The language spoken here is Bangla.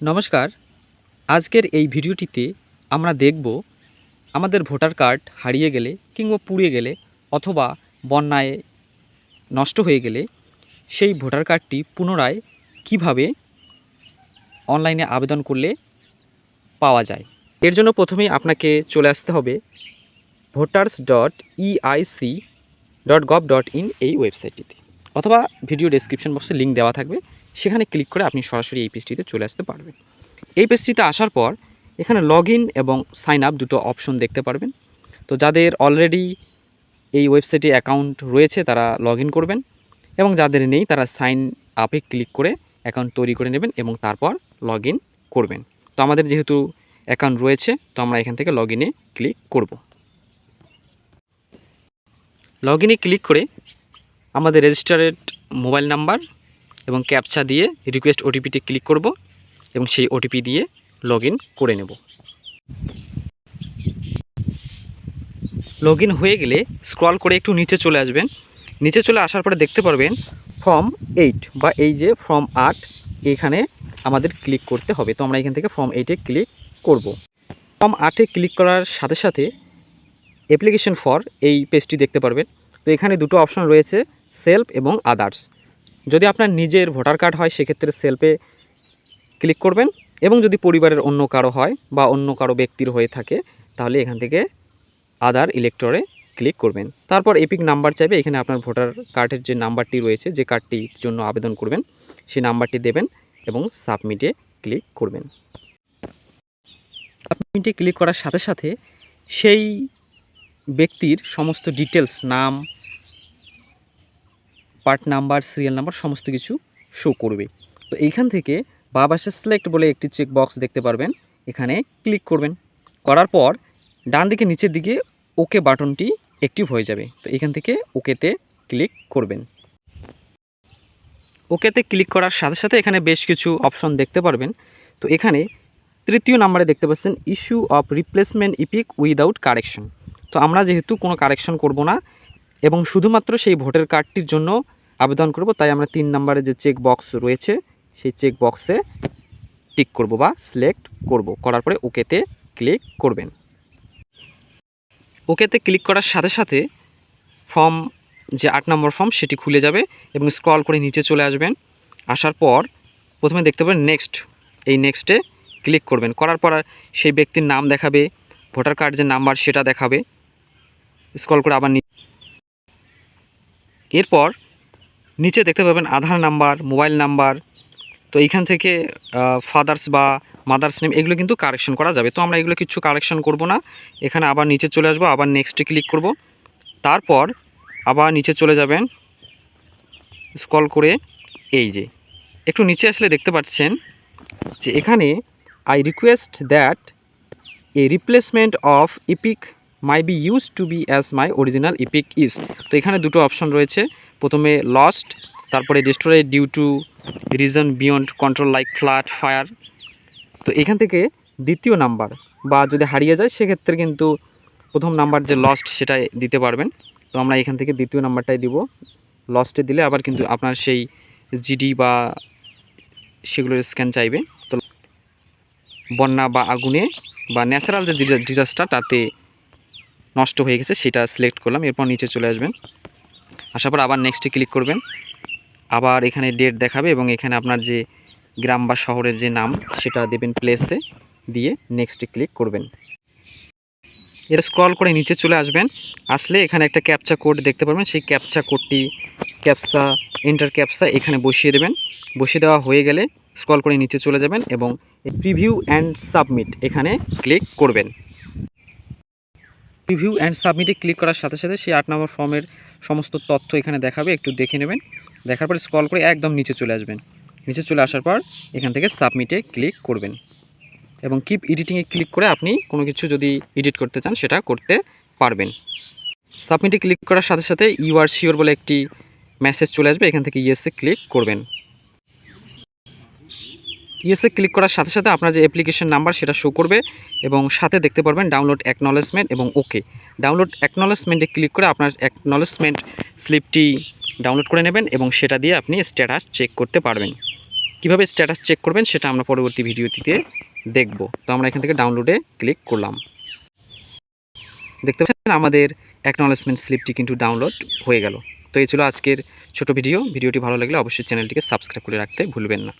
নমস্কার। আজকের এই ভিডিওটিতে আমরা দেখব আমাদের ভোটার কার্ড হারিয়ে গেলে কিংবা পুড়ে গেলে অথবা বন্যায় নষ্ট হয়ে গেলে সেই ভোটার কার্ডটি পুনরায় কীভাবে অনলাইনে আবেদন করলে পাওয়া যায়? এর জন্য প্রথমেই আপনাকে চলে আসতে হবে voters dot EIC dot gov dot in এই ওয়েবসাইটটিতে অথবা ভিডিও ডেসক্রিপশন বক্সে লিঙ্ক দেওয়া থাকবে। সেখানে ক্লিক করে আপনি সরাসরি এই পেজটিতে চলে আসতে পারবেন। এই পেজটিতে আসার পর এখানে লগ এবং সাইন আপ দুটো অপশন দেখতে পারবেন। তো যাদের অলরেডি এই ওয়েবসাইটে অ্যাকাউন্ট রয়েছে, তারা লগ করবেন এবং যাদের নেই, তারা সাইন আপে ক্লিক করে অ্যাকাউন্ট তৈরি করে নেবেন এবং তারপর লগ করবেন। তো আমাদের যেহেতু অ্যাকাউন্ট রয়েছে, তো আমরা এখান থেকে লগ ক্লিক করব। লগ ক্লিক করে আমাদের রেজিস্টারেড মোবাইল নাম্বার এবং ক্যাপচা দিয়ে রিকোয়েস্ট ওটিপিতে ক্লিক করব এবং সেই ওটিপি দিয়ে লগ করে নেব। লগ হয়ে গেলে স্ক্রল করে একটু নিচে চলে আসবেন। নিচে চলে আসার পরে দেখতে পারবেন ফর্ম এইট বা এই যে ফর্ম আট এখানে আমাদের ক্লিক করতে হবে। তো আমরা এখান থেকে ফর্ম এইটে ক্লিক করব। ফর্ম আটে ক্লিক করার সাথে সাথে অ্যাপ্লিকেশন ফর এই পেজটি দেখতে পারবেন। তো এখানে দুটো অপশন রয়েছে সেলফ এবং আদার্স যদি আপনার নিজের ভোটার কার্ড হয়, সেক্ষেত্রে সেলফে ক্লিক করবেন এবং যদি পরিবারের অন্য কারও হয় বা অন্য কারও ব্যক্তির হয়ে থাকে, তাহলে এখান থেকে আদার ইলেকটরে ক্লিক করবেন। তারপর এপিক নাম্বার চাইবে, এখানে আপনার ভোটার কার্ডের যে নাম্বারটি রয়েছে, যে কার্ডটির জন্য আবেদন করবেন, সেই নাম্বারটি দেবেন এবং সাবমিটে ক্লিক করবেন। সাবমিটে ক্লিক করার সাথে সাথে সেই ব্যক্তির সমস্ত ডিটেলস নাম পার্ট নাম্বার, সিরিয়াল নাম্বার সমস্ত কিছু শো করবে। তো এইখান থেকে বাবাসে সিলেক্ট বলে একটি চেক বক্স দেখতে পারবেন। এখানে ক্লিক করবেন। করার পর ডান দিকে, নিচের দিকে ওকে বাটনটি অ্যাক্টিভ হয়ে যাবে। তো এখান থেকে ওকেতে ক্লিক করবেন। ওকেতে ক্লিক করার সাথে সাথে এখানে বেশ কিছু অপশন দেখতে পারবেন। তো এখানে তৃতীয় নাম্বারে দেখতে পাচ্ছেন issue of replacement EPIC without correction তো আমরা যেহেতু কোনো কারেকশন করব না এবং শুধুমাত্র সেই ভোটার কার্ডটির জন্য আবেদন করব, তাই আমরা তিন নম্বরে যে চেক বক্স রয়েছে, সেই চেক বক্সে টিক করব বা সিলেক্ট করব। করার পরে ওকেতে ক্লিক করবেন। ওকেতে ক্লিক করার সাথে সাথে ফর্ম যে আট নম্বর ফর্ম সেটি খুলে যাবে এবং স্ক্রল করে নিচে চলে আসবেন। আসার পর প্রথমে দেখতে পাবেন নেক্সট এই নেক্সটে ক্লিক করবেন। করার পর সেই ব্যক্তির নাম দেখাবে, ভোটার কার্ড যে নাম্বার সেটা দেখাবে। স্ক্রল করে আবার এরপর নিচে দেখতে পাবেন আধার নাম্বার, মোবাইল নাম্বার। তো এইখান থেকে ফাদার্স বা মাদার্স নেম, এগুলো কিন্তু কারেকশন করা যাবে। তো আমরা এগুলো কিছু কারেকশন করব না। এখানে আবার নিচে চলে আসব, আবার নেক্সটে ক্লিক করব। তারপর আবার নিচে চলে যাবেন স্কল করে এই যে, একটু নিচে আসলে দেখতে পাচ্ছেন যে এখানে I request that a replacement of EPIC my be use to be as my original EPIC is তো এখানে দুটো অপশন রয়েছে। প্রথমে লস্ট তারপরে destroy due to reason beyond control like flood fire তো এখান থেকে দ্বিতীয় নাম্বার বা যদি হারিয়ে যায়, সেক্ষেত্রে কিন্তু প্রথম নাম্বার যে লস্ট সেটাই দিতে পারবেন। তো আমরা এখান থেকে দ্বিতীয় নাম্বারটাই দিব। লস্টে দিলে আবার কিন্তু আপনার সেই জিডি বা সেগুলোর স্ক্যান চাইবে। তো বন্যা বা আগুনে বা ন্যাচারাল যে ডিজাস্টার তাতে নষ্ট হয়ে গেছে, সেটা সিলেক্ট করলাম, এরপর নিচে চলে আসবেন। আসার পর আবার নেক্সটে ক্লিক করবেন। আবার এখানে ডেট দেখাবে এবং এখানে আপনার যে গ্রাম বা শহরের যে নাম, সেটা দেবেন প্লেসে দিয়ে নেক্সটে ক্লিক করবেন। এর স্ক্রল করে নিচে চলে আসবেন। আসলে এখানে একটা ক্যাপচা কোড দেখতে পারবেন। সেই ক্যাপচা কোডটি ক্যাপসা এন্টার ক্যাপসা এখানে বসিয়ে দেবেন। বসিয়ে দেওয়া হয়ে গেলে স্ক্রল করে নিচে চলে যাবেন এবং প্রিভিউ অ্যান্ড সাবমিট এখানে ক্লিক করবেন। প্রিভিউ অ্যান্ড সাবমিটে ক্লিক করার সাথে সাথে সেই আট নম্বর ফর্মের সমস্ত তথ্য এখানে দেখাবে, একটু দেখে নেবেন। দেখার পরে স্ক্রল করে একদম নিচে চলে আসবেন। নিচে চলে আসার পর এখান থেকে সাবমিটে ক্লিক করবেন। এবং কিপ এডিটিংয়ে ক্লিক করে আপনি কোনো কিছু যদি এডিট করতে চান সেটা করতে পারবেন। সাবমিটে ক্লিক করার সাথে সাথে ইউ আর শিওর বলে একটি মেসেজ চলে আসবে, এখান থেকে ইয়েসে ক্লিক করবেন। ইয়েসে ক্লিক করার সাথে সাথে আপনার যে অ্যাপ্লিকেশন নাম্বার সেটা শো করবে এবং সাথে দেখতে পারবেন ডাউনলোড অ্যাকনলেজমেন্ট এবং ওকে ডাউনলোড অ্যাকনলেজমেন্টে ক্লিক করে আপনার অ্যাকনলেজমেন্ট স্লিপটি ডাউনলোড করে নেবেন এবং সেটা দিয়ে আপনি স্ট্যাটাস চেক করতে পারবেন। কীভাবে স্ট্যাটাস চেক করবেন সেটা আমরা পরবর্তী ভিডিওটিতে দেখব। তো আমরা এখান থেকে ডাউনলোডে ক্লিক করলাম। দেখতে পাচ্ছেন আমাদের অ্যাকনলেজমেন্ট স্লিপটি কিন্তু ডাউনলোড হয়ে গেল। তো এই ছিল আজকের ছোট ভিডিও। ভিডিওটি ভালো লাগলে অবশ্যই চ্যানেলটিকে সাবস্ক্রাইব করে রাখতে ভুলবেন না।